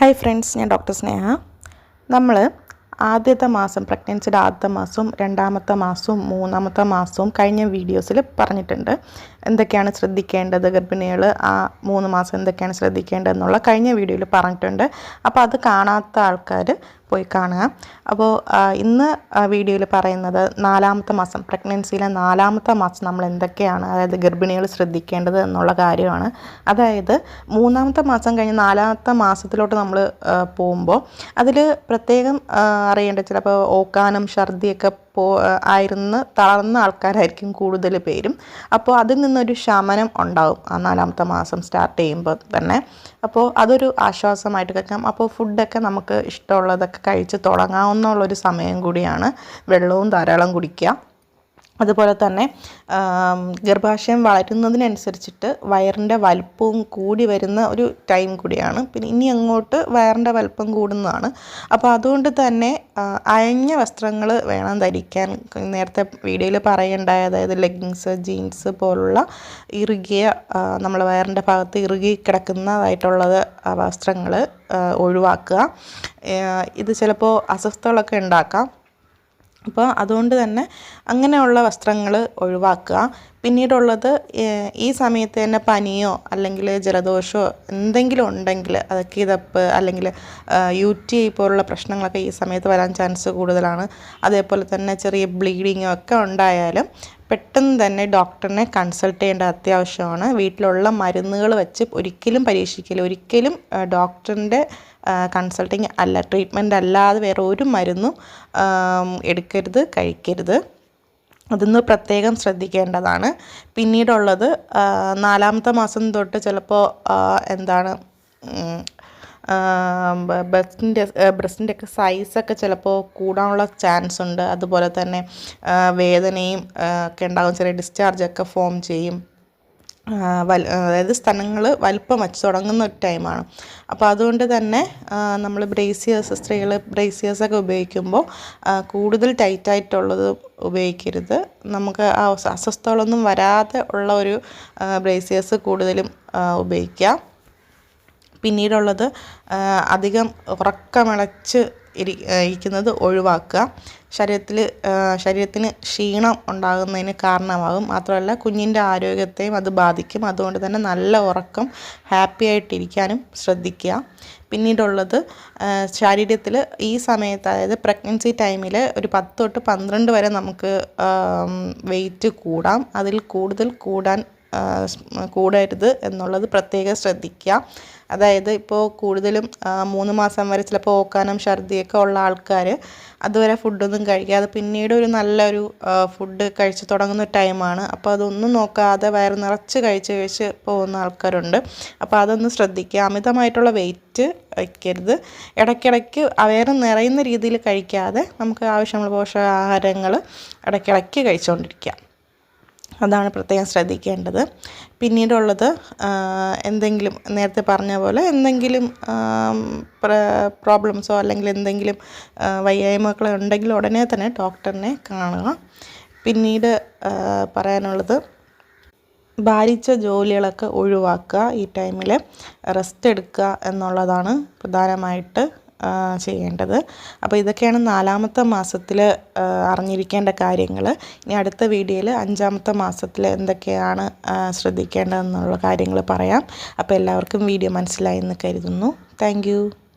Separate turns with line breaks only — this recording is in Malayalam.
ഹായ് ഫ്രണ്ട്സ് ഞാൻ ഡോക്ടർ സ്നേഹ. നമ്മൾ ആദ്യത്തെ മാസം പ്രഗ്നൻസിയുടെ ആദ്യത്തെ മാസവും രണ്ടാമത്തെ മാസവും മൂന്നാമത്തെ മാസവും കഴിഞ്ഞ വീഡിയോസിൽ പറഞ്ഞിട്ടുണ്ട്. എന്തൊക്കെയാണ് ശ്രദ്ധിക്കേണ്ടത് ഗർഭിണികൾ ആ മൂന്ന് മാസം എന്തൊക്കെയാണ് ശ്രദ്ധിക്കേണ്ടതെന്നുള്ള കഴിഞ്ഞ വീഡിയോയിൽ പറഞ്ഞിട്ടുണ്ട്. അപ്പോൾ അത് കാണാത്ത ആൾക്കാർ പോയി കാണുക. അപ്പോൾ ഇന്ന് വീഡിയോയിൽ പറയുന്നത് നാലാമത്തെ മാസം പ്രഗ്നൻസിയിലെ നാലാമത്തെ മാസം നമ്മൾ എന്തൊക്കെയാണ് അതായത് ഗർഭിണികൾ ശ്രദ്ധിക്കേണ്ടത് എന്നുള്ള കാര്യമാണ്. അതായത് മൂന്നാമത്തെ മാസം കഴിഞ്ഞ് നാലാമത്തെ മാസത്തിലോട്ട് നമ്മൾ പോകുമ്പോൾ അതിൽ പ്രത്യേകം അറിയേണ്ട ചിലപ്പോൾ ഓക്കാനം ഛർദിയൊക്കെ പോ ആയിരുന്ന് തളർന്ന ആൾക്കാരായിരിക്കും കൂടുതൽ പേരും. അപ്പോൾ അതിൽ നിന്നൊരു ശമനം ഉണ്ടാവും ആ നാലാമത്തെ മാസം സ്റ്റാർട്ട് ചെയ്യുമ്പോൾ തന്നെ. അപ്പോൾ അതൊരു ആശ്വാസമായിട്ട് കേൾക്കാം. അപ്പോൾ ഫുഡൊക്കെ നമുക്ക് ഇഷ്ടമുള്ളതൊക്കെ കഴിച്ച് തുടങ്ങാവുന്നുള്ളൊരു സമയം കൂടിയാണ് വെള്ളവും ധാരാളം കുടിക്കുക. അതുപോലെ തന്നെ ഗർഭാശയം വളരുന്നതിനനുസരിച്ചിട്ട് വയറിന്റെ വലുപ്പവും കൂടി വരുന്ന ഒരു ടൈം കൂടിയാണ്. പിന്നെ ഇനി അങ്ങോട്ട് വയറിന്റെ വലുപ്പം കൂടുന്നതാണ്. അപ്പോൾ അതുകൊണ്ട് തന്നെ അയഞ്ഞ വസ്ത്രങ്ങൾ വേണം ധരിക്കാൻ. നേരത്തെ വീഡിയോയിൽ പറയേണ്ടായ അതായത് ലെഗിങ്സ് ജീൻസ് പോലുള്ള ഇറുകിയ നമ്മൾ വയറിന്റെ ഭാഗത്ത് ഇറുകി കിടക്കുന്നതായിട്ടുള്ളത് വസ്ത്രങ്ങൾ ഒഴിവാക്കുക. ഇത് ചിലപ്പോൾ അസ്വസ്ഥകളൊക്കെ ഉണ്ടാക്കാം. അപ്പോൾ അതുകൊണ്ട് തന്നെ അങ്ങനെയുള്ള വസ്ത്രങ്ങൾ ഒഴിവാക്കുക. പിന്നീടുള്ളത് ഈ സമയത്ത് തന്നെ പനിയോ അല്ലെങ്കിൽ ജലദോഷമോ എന്തെങ്കിലും ഉണ്ടെങ്കിൽ അത് കിതപ്പ് അല്ലെങ്കിൽ യു ടി ഐ പോലുള്ള പ്രശ്നങ്ങളൊക്കെ ഈ സമയത്ത് വരാൻ ചാൻസ് കൂടുതലാണ്. അതേപോലെ തന്നെ ചെറിയ ബ്ലീഡിങ്ങോ ഒക്കെ ഉണ്ടായാലും പെട്ടെന്ന് തന്നെ ഡോക്ടറിനെ കൺസൾട്ട് ചെയ്യേണ്ട അത്യാവശ്യമാണ്. വീട്ടിലുള്ള മരുന്നുകൾ വെച്ച് ഒരിക്കലും പരീക്ഷിക്കില്ല ഒരിക്കലും ഡോക്ടറിന്റെ കൺസൾട്ടിങ് അല്ല ട്രീറ്റ്മെന്റ് അല്ലാതെ വേറെ ഒരു മരുന്നും എടുക്കരുത് കഴിക്കരുത്. അതൊന്ന് പ്രത്യേകം ശ്രദ്ധിക്കേണ്ടതാണ്. പിന്നീടുള്ളത് നാലാമത്തെ മാസം തൊട്ട് ചിലപ്പോൾ എന്താണ് ബ്രസ്റ്റിന്റെ ബ്രസ്റ്റിന്റെ ഒക്കെ സൈസൊക്കെ ചിലപ്പോൾ കൂടാനുള്ള ചാൻസ് ഉണ്ട് അതുപോലെ തന്നെ വേദനയും ഒക്കെ ഉണ്ടാകും. ചെറിയ ഡിസ്ചാർജൊക്കെ ഫോം ചെയ്യും. വൽ അതായത് സ്ഥലങ്ങൾ വലിപ്പം വച്ച് തുടങ്ങുന്ന ഒരു ടൈമാണ് അപ്പോൾ അതുകൊണ്ട് തന്നെ നമ്മൾ ബ്രേസിയേഴ്സ് സ്ത്രീകൾ ബ്രേസിയേഴ്സൊക്കെ ഉപയോഗിക്കുമ്പോൾ കൂടുതൽ ടൈറ്റായിട്ടുള്ളത് ഉപയോഗിക്കരുത്. നമുക്ക് ആ അസ്വസ്ഥകളൊന്നും വരാതെ ഉള്ള ഒരു ബ്രേസിയേഴ്സ് കൂടുതലും ഉപയോഗിക്കുക പിന്നീടുള്ളത് അധികം ഉറക്കമിളച്ച് ഇരി ഇരിക്കുന്നത് ഒഴിവാക്കുക. ശരീരത്തിൽ ശരീരത്തിന് ക്ഷീണം ഉണ്ടാകുന്നതിന് കാരണമാകും. മാത്രമല്ല കുഞ്ഞിന്റെ ആരോഗ്യത്തെയും അത് ബാധിക്കും. അതുകൊണ്ട് തന്നെ നല്ല ഉറക്കം ഹാപ്പി ആയിട്ടിരിക്കാനും ശ്രദ്ധിക്കുക. പിന്നീടുള്ളത് ശരീരത്തിൽ ഈ സമയത്ത് അതായത് പ്രഗ്നൻസി ടൈമിൽ ഒരു പത്ത് തൊട്ട് പന്ത്രണ്ട് വരെ നമുക്ക് വെയിറ്റ് കൂടാം. അതിൽ കൂടുതൽ കൂടാൻ കൂടരുത് എന്നുള്ളത് പ്രത്യേകം ശ്രദ്ധിക്കുക. അതായത് ഇപ്പോൾ കൂടുതലും മൂന്ന് മാസം വരെ ചിലപ്പോൾ ഓക്കാനം ഛർദിയൊക്കെ ഉള്ള ആൾക്കാർ അതുവരെ ഫുഡൊന്നും കഴിക്കാതെ പിന്നീട് ഒരു നല്ലൊരു ഫുഡ് കഴിച്ച് തുടങ്ങുന്ന ടൈമാണ്. അപ്പോൾ അതൊന്നും നോക്കാതെ വയറ് നിറച്ച് കഴിച്ച് കഴിച്ച് പോകുന്ന ആൾക്കാരുണ്ട്. അപ്പോൾ അതൊന്ന് ശ്രദ്ധിക്കുക. അമിതമായിട്ടുള്ള വെയിറ്റ് വയ്ക്കരുത്. ഇടയ്ക്കിടയ്ക്ക് വയറ് നിറയുന്ന രീതിയിൽ കഴിക്കാതെ നമുക്ക് ആവശ്യമുള്ള പോഷകാഹാരങ്ങൾ ഇടയ്ക്കിടയ്ക്ക് കഴിച്ചുകൊണ്ടിരിക്കുക. അതാണ് പ്രത്യേകം ശ്രദ്ധിക്കേണ്ടത്. പിന്നീടുള്ളത് എന്തെങ്കിലും നേരത്തെ പറഞ്ഞ പോലെ എന്തെങ്കിലും പ്രോബ്ലംസോ അല്ലെങ്കിൽ എന്തെങ്കിലും വയ്യായ്മകളോ ഉണ്ടെങ്കിൽ ഉടനെ തന്നെ ഡോക്ടറിനെ കാണുക. പിന്നീട് പറയാനുള്ളത് ഭാരിച്ച ജോലികളൊക്കെ ഒഴിവാക്കുക ഈ ടൈമിൽ റെസ്റ്റ് എടുക്കുക എന്നുള്ളതാണ് പ്രധാനമായിട്ട് ചെയ്യേണ്ടത്. അപ്പോൾ ഇതൊക്കെയാണ് നാലാമത്തെ മാസത്തിൽ അറിഞ്ഞിരിക്കേണ്ട കാര്യങ്ങൾ ഇനി അടുത്ത വീഡിയോയിൽ അഞ്ചാമത്തെ മാസത്തിൽ എന്തൊക്കെയാണ് ശ്രദ്ധിക്കേണ്ടതെന്നുള്ള കാര്യങ്ങൾ പറയാം. അപ്പോൾ എല്ലാവർക്കും വീഡിയോ മനസ്സിലായി എന്ന് കരുതുന്നു. താങ്ക്